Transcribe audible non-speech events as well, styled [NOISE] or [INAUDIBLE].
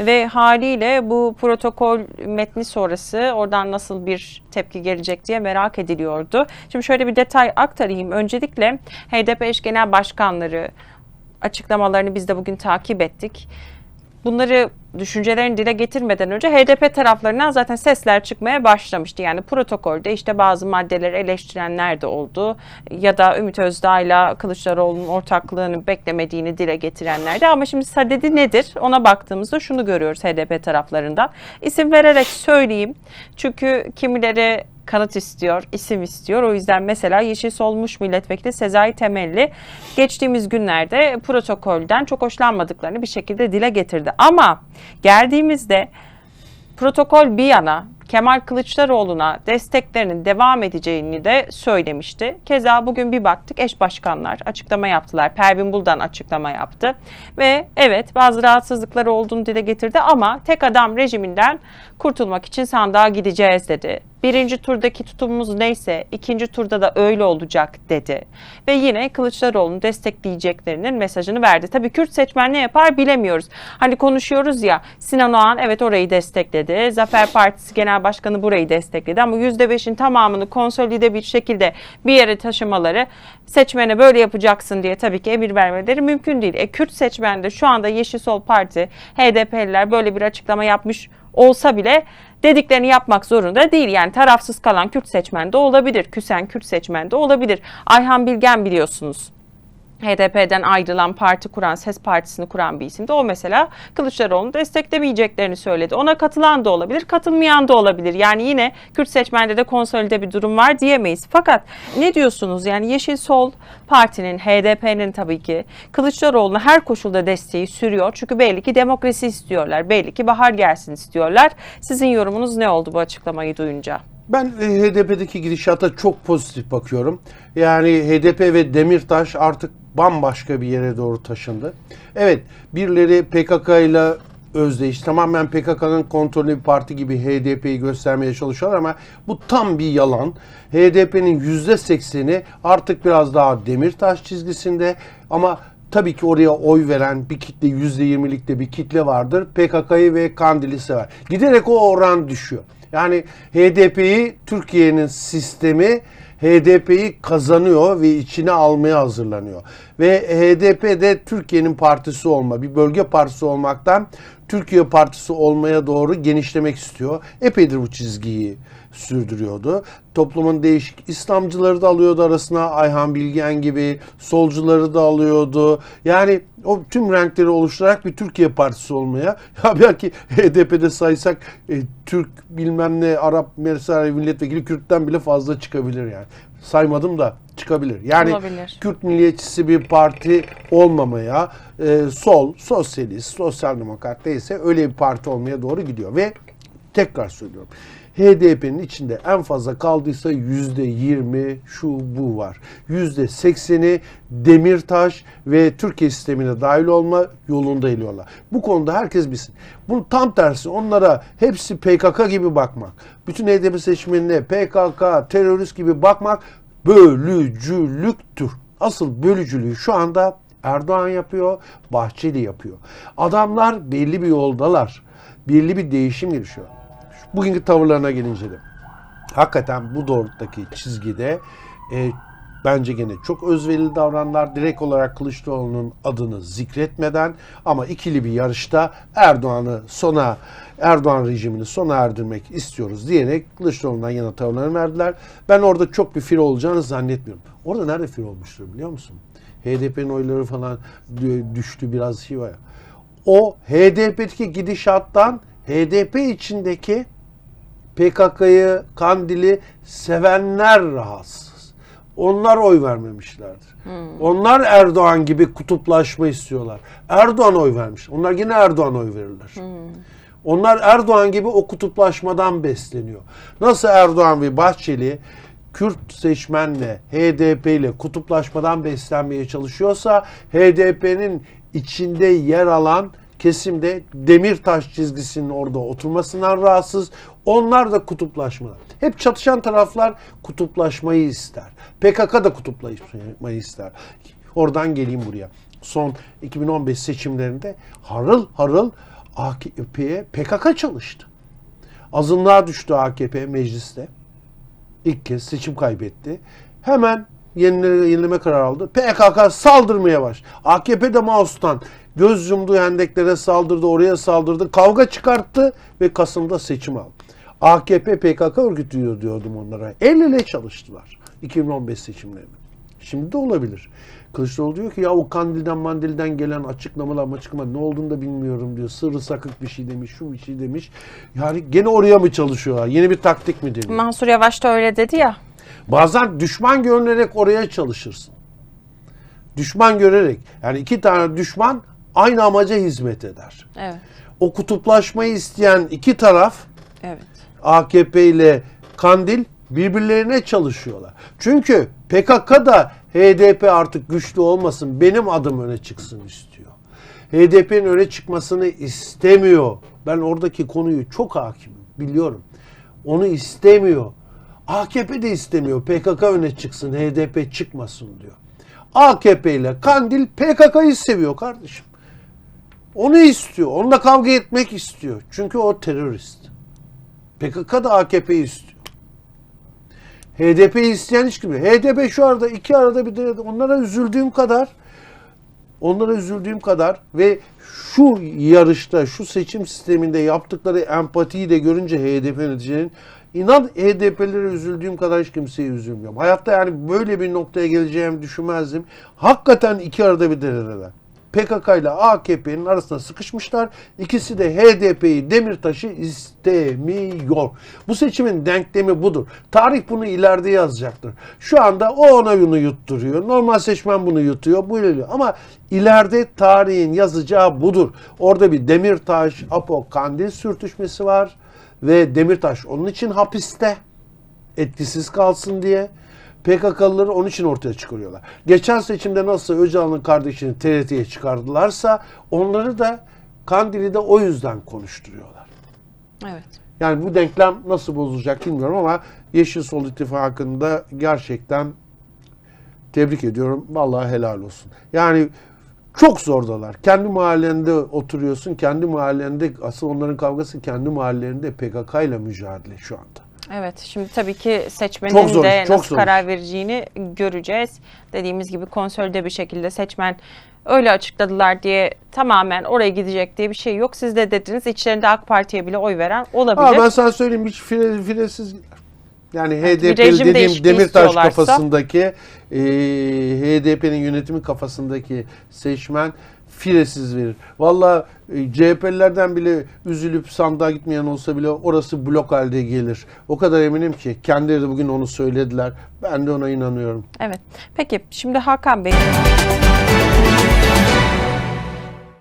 Ve haliyle bu protokol metni sonrası oradan nasıl bir tepki gelecek diye merak ediliyordu. Şimdi şöyle bir detay aktarayım. Öncelikle HDP eş genel başkanları açıklamalarını biz de bugün takip ettik. Bunları düşüncelerini dile getirmeden önce HDP taraflarından zaten sesler çıkmaya başlamıştı. Yani protokolde işte bazı maddeleri eleştirenler de oldu. Ya da Ümit Özdağ'la Kılıçdaroğlu'nun ortaklığını beklemediğini dile getirenler de. Ama şimdi sadedi nedir? Ona baktığımızda şunu görüyoruz HDP taraflarından. İsim vererek söyleyeyim. Çünkü kimileri kanıt istiyor, isim istiyor. O yüzden mesela Yeşil Solmuş Milletvekili Sezai Temelli geçtiğimiz günlerde protokolden çok hoşlanmadıklarını bir şekilde dile getirdi. Ama geldiğimizde protokol bir yana Kemal Kılıçdaroğlu'na desteklerinin devam edeceğini de söylemişti. Keza bugün bir baktık eş başkanlar açıklama yaptılar. Pervin Buldan açıklama yaptı. Ve evet bazı rahatsızlıkları olduğunu dile getirdi ama tek adam rejiminden kurtulmak için sandığa gideceğiz dedi. Birinci turdaki tutumumuz neyse ikinci turda da öyle olacak dedi. Ve yine Kılıçdaroğlu'nu destekleyeceklerinin mesajını verdi. Tabii Kürt seçmen ne yapar bilemiyoruz. Hani konuşuyoruz ya Sinan Oğan evet orayı destekledi. Zafer Partisi Genel Başkanı burayı destekledi ama %5'in tamamını konsolide bir şekilde bir yere taşımaları seçmene böyle yapacaksın diye tabii ki emir vermeleri mümkün değil. E, Kürt seçmende şu anda Yeşil Sol Parti, HDP'liler böyle bir açıklama yapmış olsa bile dediklerini yapmak zorunda değil. Yani tarafsız kalan Kürt seçmen de olabilir. Küsen Kürt seçmen de olabilir. Ayhan Bilgen biliyorsunuz. HDP'den ayrılan parti kuran, SES Partisi'ni kuran bir isimdi. O mesela Kılıçdaroğlu'nu desteklemeyeceklerini söyledi. Ona katılan da olabilir, katılmayan da olabilir. Yani yine Kürt seçmende de konsolide bir durum var diyemeyiz. Fakat ne diyorsunuz? Yani Yeşil Sol Parti'nin, HDP'nin tabii ki Kılıçdaroğlu'na her koşulda desteği sürüyor. Çünkü belli ki demokrasi istiyorlar. Belli ki bahar gelsin istiyorlar. Sizin yorumunuz ne oldu bu açıklamayı duyunca? Ben e, HDP'deki gidişata çok pozitif bakıyorum. Yani HDP ve Demirtaş artık bambaşka bir yere doğru taşındı. Evet, birileri PKK ile özdeyiş, tamamen PKK'nın kontrolü bir parti gibi HDP'yi göstermeye çalışıyorlar ama bu tam bir yalan. HDP'nin %80'i artık biraz daha Demirtaş çizgisinde ama tabii ki oraya oy veren bir kitle %20'lik de bir kitle vardır. PKK'yı ve Kandil'i sever. Giderek o oran düşüyor. Yani HDP'yi Türkiye'nin sistemi HDP'yi kazanıyor ve içine almaya hazırlanıyor. Ve HDP de Türkiye'nin partisi olma, bir bölge partisi olmaktan Türkiye partisi olmaya doğru genişlemek istiyor. Epeydir bu çizgiyi sürdürüyordu. Toplumun değişik İslamcıları da alıyordu arasına Ayhan Bilgen gibi, solcuları da alıyordu. Yani o tüm renkleri oluşturarak bir Türkiye partisi olmaya. [LAUGHS] Ya belki HDP'de saysak e, Türk bilmem ne Arap mesela milletvekili Kürt'ten bile fazla çıkabilir yani. Saymadım da çıkabilir. Yani Olabilir. Kürt milliyetçisi bir parti olmamaya, e, sol, sosyalist, sosyal demokrat değilse öyle bir parti olmaya doğru gidiyor. Ve tekrar söylüyorum. HDP'nin içinde en fazla kaldıysa yüzde yirmi şu bu var. Yüzde sekseni Demirtaş ve Türkiye sistemine dahil olma yolunda ilerliyorlar. Bu konuda herkes bilsin. Bunun tam tersi onlara hepsi PKK gibi bakmak. Bütün HDP seçmenine PKK, terörist gibi bakmak bölücülüktür. Asıl bölücülüğü şu anda Erdoğan yapıyor, Bahçeli yapıyor. Adamlar belli bir yoldalar. Belli bir değişim gelişiyor. Bugünkü tavırlarına gelince de hakikaten bu doğrultudaki çizgide e, bence gene çok özverili davranlar. Direkt olarak Kılıçdaroğlu'nun adını zikretmeden ama ikili bir yarışta Erdoğan'ı sona Erdoğan rejimini sona erdirmek istiyoruz diyerek Kılıçdaroğlu'ndan yana tavırlarını verdiler. Ben orada çok bir fir olacağını zannetmiyorum. Orada nerede fir olmuştur biliyor musun? HDP'nin oyları falan düştü biraz şey var ya. O HDP'deki gidişattan HDP içindeki PKK'yı, Kandil'i sevenler rahatsız. Onlar oy vermemişlerdir. Onlar Erdoğan gibi kutuplaşma istiyorlar. Erdoğan oy vermiş. Onlar yine Erdoğan oy verirler. Onlar Erdoğan gibi o kutuplaşmadan besleniyor. Nasıl Erdoğan ve Bahçeli Kürt seçmenle, HDP ile kutuplaşmadan beslenmeye çalışıyorsa HDP'nin içinde yer alan kesimde Demirtaş çizgisinin orada oturmasından rahatsız. Onlar da kutuplaşma. Hep çatışan taraflar kutuplaşmayı ister. PKK da kutuplaşmayı ister. Oradan geleyim buraya. Son 2015 seçimlerinde harıl harıl AKP'ye PKK çalıştı. Azınlığa düştü AKP mecliste. İlk kez seçim kaybetti. Hemen yenileme, yenileme kararı aldı. PKK saldırmaya başladı. AKP de Mağus'tan göz yumdu hendeklere saldırdı, oraya saldırdı. Kavga çıkarttı ve Kasım'da seçim aldı. AKP PKK örgütü diyor- diyordum onlara. El ele çalıştılar 2015 seçimlerinde. Şimdi de olabilir. Kılıçdaroğlu diyor ki ya o kandilden mandilden gelen açıklamalar açıklama ne olduğunu da bilmiyorum diyor. Sırrı sakık bir şey demiş, şu bir şey demiş. Yani gene oraya mı çalışıyorlar? Yeni bir taktik mi deniyor? Mansur Yavaş da öyle dedi ya. Bazen düşman görünerek oraya çalışırsın. Düşman görerek. Yani iki tane düşman aynı amaca hizmet eder. Evet. O kutuplaşmayı isteyen iki taraf Evet. AKP ile Kandil birbirlerine çalışıyorlar. Çünkü PKK da HDP artık güçlü olmasın, benim adım öne çıksın istiyor. HDP'nin öne çıkmasını istemiyor. Ben oradaki konuyu çok hakimim, biliyorum. Onu istemiyor. AKP de istemiyor. PKK öne çıksın, HDP çıkmasın diyor. AKP ile Kandil PKK'yı seviyor kardeşim. Onu istiyor. Onunla kavga etmek istiyor. Çünkü o terörist. PKK da AKP'yi istiyor. HDP'yi isteyen hiç kimse. HDP şu arada iki arada bir de onlara üzüldüğüm kadar onlara üzüldüğüm kadar ve şu yarışta, şu seçim sisteminde yaptıkları empatiyi de görünce HDP yöneticilerin inan HDP'lere üzüldüğüm kadar hiç kimseye üzülmüyorum. Hayatta yani böyle bir noktaya geleceğimi düşünmezdim. Hakikaten iki arada bir deredeler. PKK ile AKP'nin arasında sıkışmışlar. İkisi de HDP'yi Demirtaş'ı istemiyor. Bu seçimin denklemi budur. Tarih bunu ileride yazacaktır. Şu anda o ona bunu yutturuyor. Normal seçmen bunu yutuyor. Bu ilerliyor. Ama ileride tarihin yazacağı budur. Orada bir Demirtaş, Apo, Kandil sürtüşmesi var. Ve Demirtaş onun için hapiste etkisiz kalsın diye PKK'lıları onun için ortaya çıkarıyorlar. Geçen seçimde nasıl Öcalan'ın kardeşini TRT'ye çıkardılarsa onları da Kandil'i de o yüzden konuşturuyorlar. Evet. Yani bu denklem nasıl bozulacak bilmiyorum ama Yeşil Sol İttifakı'nda gerçekten tebrik ediyorum. Vallahi helal olsun. Yani çok zordalar. Kendi mahallende oturuyorsun. Kendi mahallende asıl onların kavgası kendi mahallelerinde PKK ile mücadele şu anda. Evet. Şimdi tabii ki seçmenin Çok zor, de çok nasıl zor. karar vereceğini göreceğiz. Dediğimiz gibi konsolide bir şekilde seçmen öyle açıkladılar diye tamamen oraya gidecek diye bir şey yok. Siz de dediniz içlerinde AK Parti'ye bile oy veren olabilir. Ha, ben sana söyleyeyim hiç fire, firesiz. Yani HDP dediğim Demirtaş kafasındaki e, HDP'nin yönetimi kafasındaki seçmen firesiz verir. Valla e, CHP'lilerden bile üzülüp sandığa gitmeyen olsa bile orası blok halde gelir. O kadar eminim ki kendileri de bugün onu söylediler. Ben de ona inanıyorum. Evet. Peki şimdi Hakan Bey